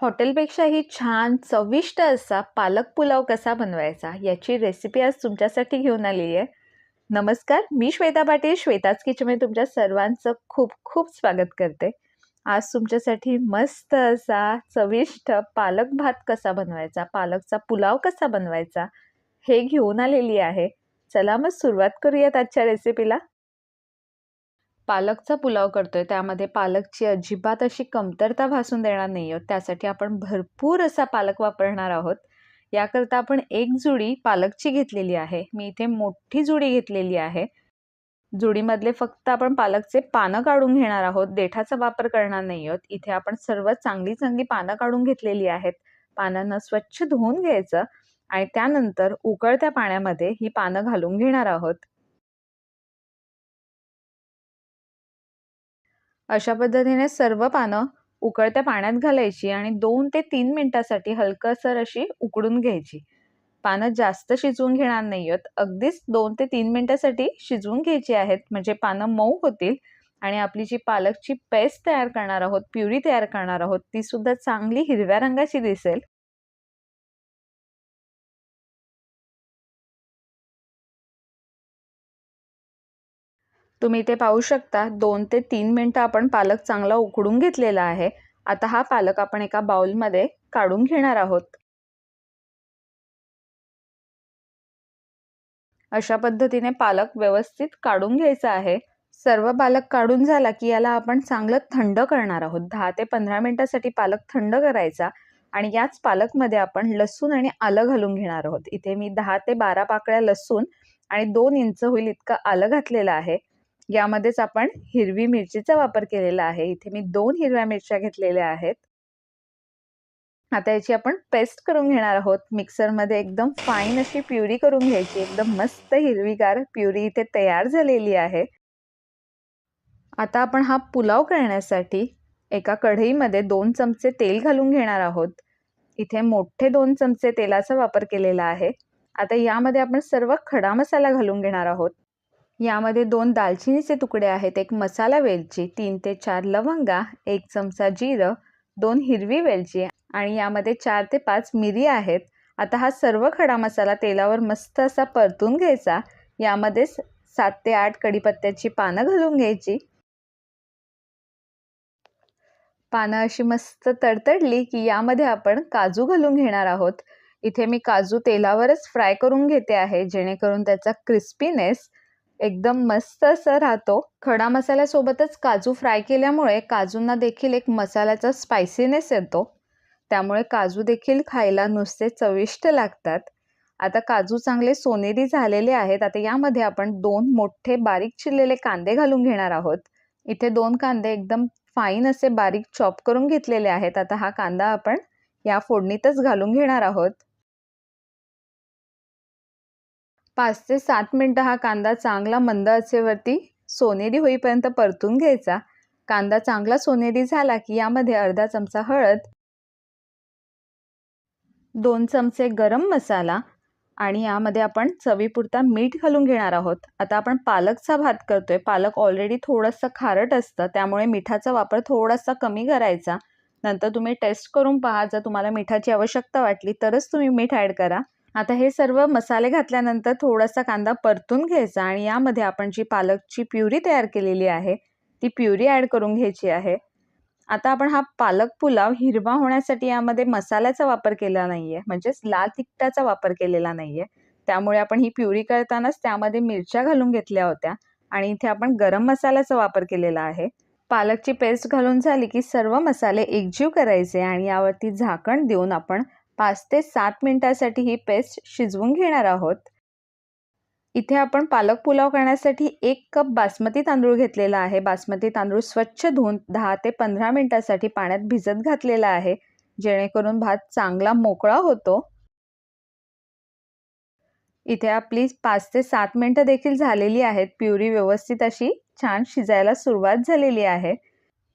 हॉटेलपेक्षाही छान चविष्ट असा पालक पुलाव कसा बनवायचा याची रेसिपी आज तुमच्यासाठी घेऊन आलेली आहे. नमस्कार मी श्वेता पाटील श्वेताच किचनमध्ये तुमच्या सर्वांचं खूप खूप स्वागत करते. आज तुमच्यासाठी मस्त असा चविष्ट पालक भात कसा बनवायचा पालकचा पुलाव कसा बनवायचा हे घेऊन आलेली आहे. चला मग सुरुवात करूयात आजच्या रेसिपीला पालकचा पुलाव करतोय त्यामध्ये पालकची अजिबात अशी कमतरता भासून देणार नाही आहोत त्यासाठी आपण भरपूर असा पालक वापरणार आहोत. याकरता आपण एक जुडी पालकची घेतलेली आहे. मी इथे मोठी जुडी घेतलेली आहे. जुडीमधले फक्त आपण पालकचे पानं काढून घेणार आहोत. देठाचा वापर करणार नाही आहोत. इथे आपण सर्व चांगली चांगली पानं काढून घेतलेली आहेत. पानांना स्वच्छ धुवून घ्यायचं आणि त्यानंतर उकळत्या पाण्यामध्ये ही पानं घालून घेणार आहोत. अशा पद्धतीने सर्व पानं उकळत्या पाण्यात घालायची आणि दोन ते तीन मिनिटासाठी हलकसर अशी उकडून घ्यायची. पानं जास्त शिजवून घेणार नाही आहेत अगदीच दोन ते तीन मिनिटासाठी शिजवून घ्यायची आहेत. म्हणजे पानं मऊ होतील आणि आपली जी पालकची पेस्ट तयार करणार आहोत प्युरी तयार करणार आहोत ती सुद्धा चांगली हिरव्या रंगाची दिसेल. तुम्ही इथे पाहू शकता दोन ते तीन मिनटं आपण पालक चांगला उकडून घेतलेला आहे. आता हा पालक आपण एका बाउलमध्ये काढून घेणार आहोत. अशा पद्धतीने पालक व्यवस्थित काढून घ्यायचा आहे. सर्व पालक काढून झाला की याला आपण चांगलं थंड करणार आहोत. दहा ते पंधरा मिनिटासाठी पालक थंड करायचा आणि याच पालकमध्ये आपण लसूण आणि आलं घालून घेणार आहोत. इथे मी दहा ते बारा पाकळ्या लसूण आणि दोन इंच होईल इतकं आलं घातलेलं आहे. यामध्येच आपण हिरवी मिरचीचा वापर केलेला आहे. इथे मी दोन हिरव्या मिरच्या घेतलेल्या आहेत. आता याची आपण पेस्ट करून घेणार आहोत. मिक्सरमध्ये एकदम फाईन अशी प्युरी करून घ्यायची. एकदम मस्त हिरवीगार प्युरी इथे तयार झालेली आहे. आता आपण हा पुलाव करण्यासाठी एका कढईमध्ये दोन चमचे तेल घालून घेणार आहोत. इथे मोठे दोन चमचे तेलाचा वापर केलेला आहे. आता यामध्ये आपण सर्व खडा मसाला घालून घेणार आहोत. यामध्ये दोन दालचिनीचे तुकडे आहेत एक मसाला वेलची तीन ते चार लवंगा एक चमचा जिरं दोन हिरवी वेलची आणि यामध्ये चार ते पाच मिरी आहेत. आता हा सर्व खडा मसाला तेलावर मस्त असा परतून घ्यायचा. यामध्येच सात ते आठ कढीपत्त्याची पानं घालून घ्यायची. पानं अशी मस्त तडतडली की यामध्ये आपण काजू घालून घेणार आहोत. इथे मी काजू तेलावरच फ्राय करून घेते आहे जेणेकरून त्याचा क्रिस्पीनेस एकदम मस्त असं राहतो. खडा मसाल्यासोबतच काजू फ्राय केल्यामुळे काजूंना देखील एक मसाल्याचा स्पायसीनेस येतो. त्यामुळे काजू देखील खायला नुसते चविष्ट लागतात. आता काजू चांगले सोनेरी झालेले आहेत. आता यामध्ये आपण दोन मोठे बारीक चिरलेले कांदे घालून घेणार आहोत. इथे दोन कांदे एकदम फाईन असे बारीक चॉप करून घेतलेले आहेत. आता हा कांदा आपण या फोडणीतच घालून घेणार आहोत. पाच ते सात मिनटं हा कांदा चांगला मंद आचेवरती सोनेरी होईपर्यंत परतून घ्यायचा. कांदा चांगला सोनेरी झाला की यामध्ये अर्धा चमचा हळद दोन चमचे गरम मसाला आणि यामध्ये आपण चवीपुरता मीठ घालून घेणार आहोत. आता आपण पालकचा भात करतोय. पालक ऑलरेडी थोडंसं खारट असतं त्यामुळे मिठाचा वापर थोडासा कमी करायचा. नंतर तुम्ही टेस्ट करून पहा. जर तुम्हाला मिठाची आवश्यकता वाटली तरच तुम्ही मीठ ॲड करा. आता हे सर्व मसाले घातल्यानंतर थोडासा कांदा परतून घ्यायचा आणि यामध्ये आपण जी पालकची प्युरी तयार केलेली आहे ती प्युरी ॲड करून घ्यायची आहे. आता आपण हा पालक पुलाव हिरवा होण्यासाठी यामध्ये मसाल्याचा वापर केला नाही आहे म्हणजेच लाल तिखटाचा वापर केलेला नाही आहे त्यामुळे आपण ही प्युरी करतानाच त्यामध्ये मिरच्या घालून घेतल्या होत्या आणि इथे आपण गरम मसाल्याचा वापर केलेला आहे. पालकची पेस्ट घालून झाली की सर्व मसाले एकजीव करायचे आणि यावरती झाकण देऊन आपण पाच ते सात मिनटासाठी ही पेस्ट शिजवून घेणार आहोत. इथे आपण पालक पुलाव करण्यासाठी एक कप बासमती तांदूळ घेतलेला आहे. बासमती तांदूळ स्वच्छ धुवून दहा ते पंधरा मिनटासाठी पाण्यात भिजत घातलेला आहे. जेणेकरून भात चांगला मोकळा होतो. इथे आपली पाच ते सात मिनटं देखील झालेली आहेत. प्युरी व्यवस्थित अशी छान शिजायला सुरुवात झालेली आहे.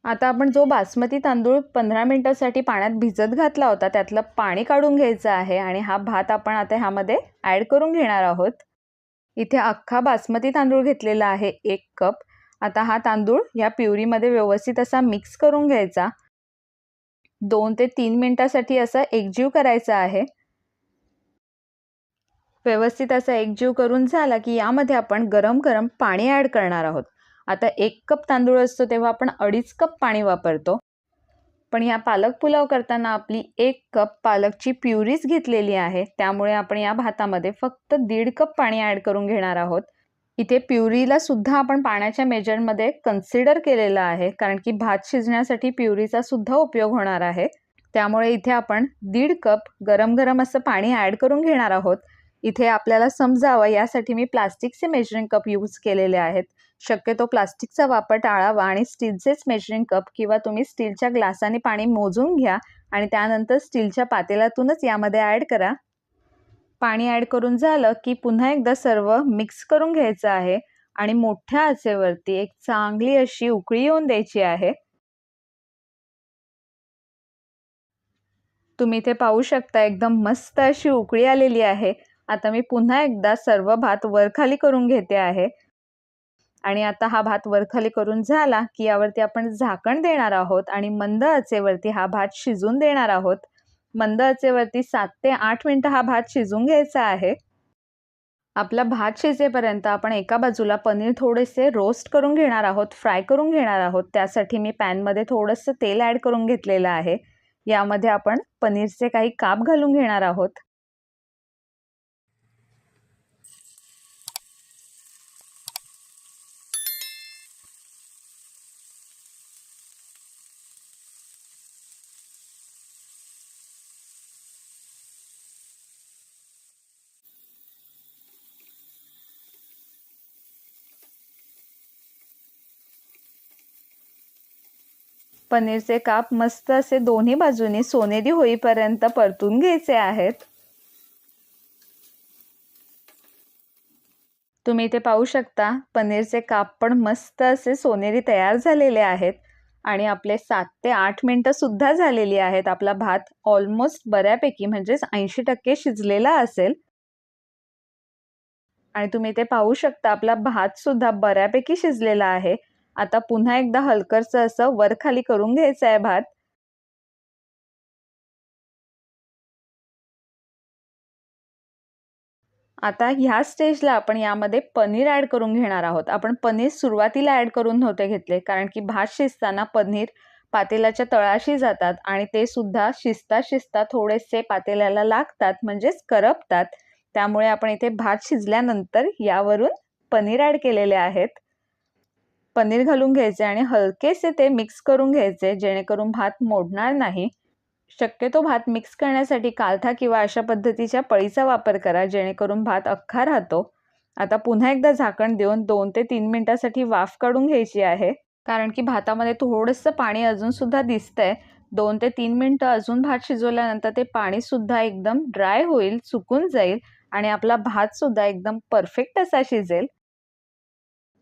आता आपण जो बासमती तांदूळ पंधरा मिनटासाठी पाण्यात भिजत घातला होता त्यातलं पाणी काढून घ्यायचं आहे आणि हा भात आपण आता ह्यामध्ये ॲड करून घेणार आहोत. इथे अख्खा बासमती तांदूळ घेतलेला आहे एक कप. आता हा तांदूळ या प्युरीमध्ये व्यवस्थित असा मिक्स करून घ्यायचा. दोन ते तीन मिनटासाठी असा एकजीव करायचा आहे. व्यवस्थित असा एकजीव करून झाला की यामध्ये आपण गरम गरम पाणी ॲड करणार आहोत. आता एक कप तांदूळ असतो तेव्हा आपण अडीच कप पाणी वापरतो. पण या पालक पुलाव करताना आपली एक कप पालकची प्युरीच घेतलेली आहे. त्यामुळे आपण या भातामध्ये फक्त दीड कप पाणी ॲड करून घेणार आहोत. इथे प्युरीला सुद्धा आपण पाण्याच्या मेजरमध्ये कन्सिडर केलेलं आहे कारण की भात शिजण्यासाठी प्युरीचा सुद्धा उपयोग होणार आहे. त्यामुळे इथे आपण दीड कप गरम गरम असं पाणी ॲड करून घेणार आहोत. इथे आपल्याला समजावं यासाठी मी प्लास्टिकचे मेजरिंग कप यूज केलेले आहेत. शक्यतो प्लास्टिकचा वापर टाळावा आणि स्टीलचेच मेजरिंग कप किंवा तुम्ही स्टीलच्या ग्लासाने पाणी मोजून घ्या आणि त्यानंतर स्टीलच्या पातेल्यातूनच यामध्ये ॲड करा. पाणी ॲड करून झालं की पुन्हा एकदा सर्व मिक्स करून घ्यायचं आहे आणि मोठ्या आचेवरती एक चांगली अशी उकळी येऊन द्यायची आहे. तुम्ही इथे पाहू शकता एकदम मस्त अशी उकळी आलेली आहे. आता मी पुन्हा एकदा सर्व भात वरखाली करून घेते आहे. आणि आता हा भात वरखाली करून झाला की यावरती आपण झाकण देणार आहोत आणि मंद आचेवरती हा भात शिजून देणार आहोत. मंद आचेवरती सात ते आठ मिनटं हा भात शिजून घ्यायचा आहे. आपला भात शिजेपर्यंत आपण एका बाजूला पनीर थोडेसे रोस्ट करून घेणार आहोत फ्राय करून घेणार आहोत. त्यासाठी मी पॅनमध्ये थोडंसं तेल ॲड करून घेतलेलं आहे. यामध्ये आपण पनीरचे काही काप घालून घेणार आहोत. पनीरचे काप मस्त असे दोन्ही बाजूनी सोनेरी होईपर्यंत परतून घ्यायचे आहेत. तुम्ही इथे पाहू शकता पनीरचे काप पण मस्त असे सोनेरी तयार झालेले आहेत आणि आपले सात ते आठ मिनटं सुद्धा झालेली आहेत. आपला भात ऑलमोस्ट बऱ्यापैकी म्हणजेच ऐंशी टक्के शिजलेला असेल. आणि तुम्ही इथे पाहू शकता आपला भात सुद्धा बऱ्यापैकी शिजलेला आहे. आता पुन्हा एकदा हलकरचं असं वर खाली करून घ्यायचं आहे भात. आता ह्या स्टेजला आपण यामध्ये पनीर ॲड करून घेणार आहोत. आपण पनीर सुरुवातीला ॲड करून नव्हते घेतले कारण की भात शिजताना पनीर पातेल्याच्या तळाशी जातात आणि ते सुद्धा शिजता शिजता थोडेसे पातेल्याला लागतात म्हणजेच करपतात. त्यामुळे आपण इथे भात शिजल्यानंतर यावरून पनीर ॲड केलेले आहेत. पनीर घालून घ्यायचे आणि हलकेसे ते मिक्स करून घ्यायचे जेणेकरून भात मोडणार नाही. शक्यतो भात मिक्स करण्यासाठी कालथा किंवा अशा पद्धतीच्या पळीचा वापर करा जेणेकरून भात अख्खा राहतो. आता पुन्हा एकदा झाकण देऊन दोन ते तीन मिनिटासाठी वाफ काढून घ्यायची आहे. कारण की भातामध्ये थोडंसं पाणी अजून सुद्धा दिसतंय. दोन ते तीन मिनटं अजून भात शिजवल्यानंतर ते पाणी सुद्धा एकदम ड्राय होईल सुकून जाईल आणि आपला भात सुद्धा एकदम परफेक्ट असा शिजेल.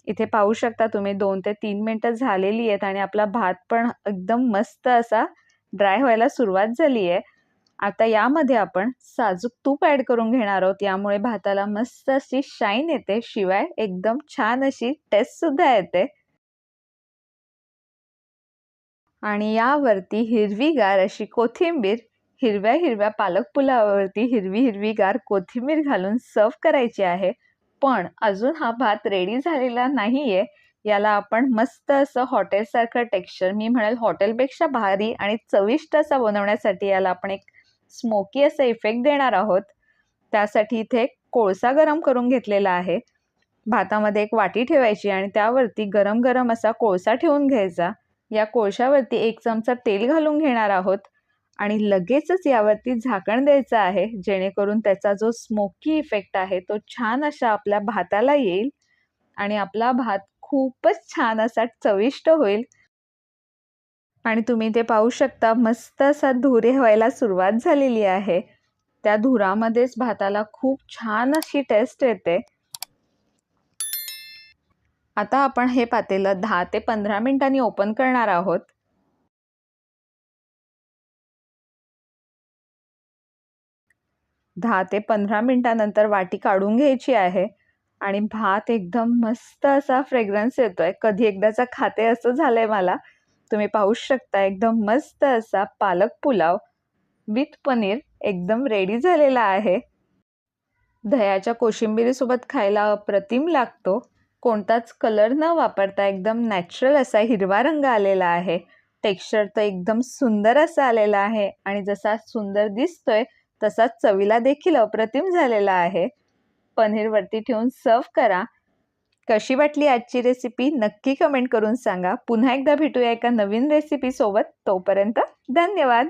इथे पाहू शकता तुम्ही दोन ते तीन मिनटं झालेली आहेत आणि आपला भात पण एकदम मस्त असा ड्राय व्हायला सुरुवात झाली आहे आता यामध्ये आपण साजूक तूप ॲड करून घेणार आहोत. यामुळे भाताला मस्त अशी शाईन येते. शिवाय एकदम छान अशी टेस्ट सुद्धा येते. आणि यावरती हिरवीगार अशी कोथिंबीर हिरव्या हिरव्या पालक पुलावरती हिरवी हिरवीगार कोथिंबीर घालून सर्व करायची आहे. पण अजून हा भात रेडी झालेला नाहीये. याला आपण मस्त असं हॉटेलसारखं टेक्स्चर मी म्हणेल हॉटेलपेक्षा भारी आणि चविष्ट असा बनवण्यासाठी याला आपण एक स्मोकी असा इफेक्ट देणार आहोत. त्यासाठी इथे कोळसा गरम करून घेतलेला आहे. भातामध्ये एक वाटी ठेवायची आणि त्यावरती गरम गरम असा कोळसा ठेवून घ्यायचा. या कोळशावरती एक चमचा तेल घालून घेणार आहोत. आणि लगेचच यावरती झाकण द्यायचं आहे जेणेकरून त्याचा जो स्मोकी इफेक्ट आहे तो छान अशा आपल्या भाताला येईल आणि आपला भात खूपच छान असा चविष्ट होईल. आणि तुम्ही ते पाहू शकता मस्त असा धुरे व्हायला सुरुवात झालेली आहे. त्या धुरामध्येच भाताला खूप छान अशी टेस्ट येते. आता आपण हे पातेलं दहा ते पंधरा मिनिटांनी ओपन करणार आहोत. दहा ते पंधरा मिनटानंतर वाटी काढून घ्यायची आहे आणि भात एकदम मस्त असा फ्रेग्रन्स येतोय. कधी एकदाचा खाते असं झालंय मला. तुम्ही पाहू शकता एकदम मस्त असा पालक पुलाव विथ पनीर एकदम रेडी झालेला आहे. दह्याच्या कोशिंबिरीसोबत खायला अप्रतिम लागतो. कोणताच कलर न वापरता एकदम नॅचरल असा हिरवा रंग आलेला आहे. टेक्स्चर तर एकदम सुंदर असा आलेला आहे आणि जसा सुंदर दिसतोय तसाच चवीला देखील अप्रतिम झालेला आहे. पनीरवरती ठेवून सर्व करा. कशी वाटली आजची रेसिपी नक्की कमेंट करून सांगा. पुन्हा एकदा भेटूया एका नवीन रेसिपीसोबत तोपर्यंत धन्यवाद.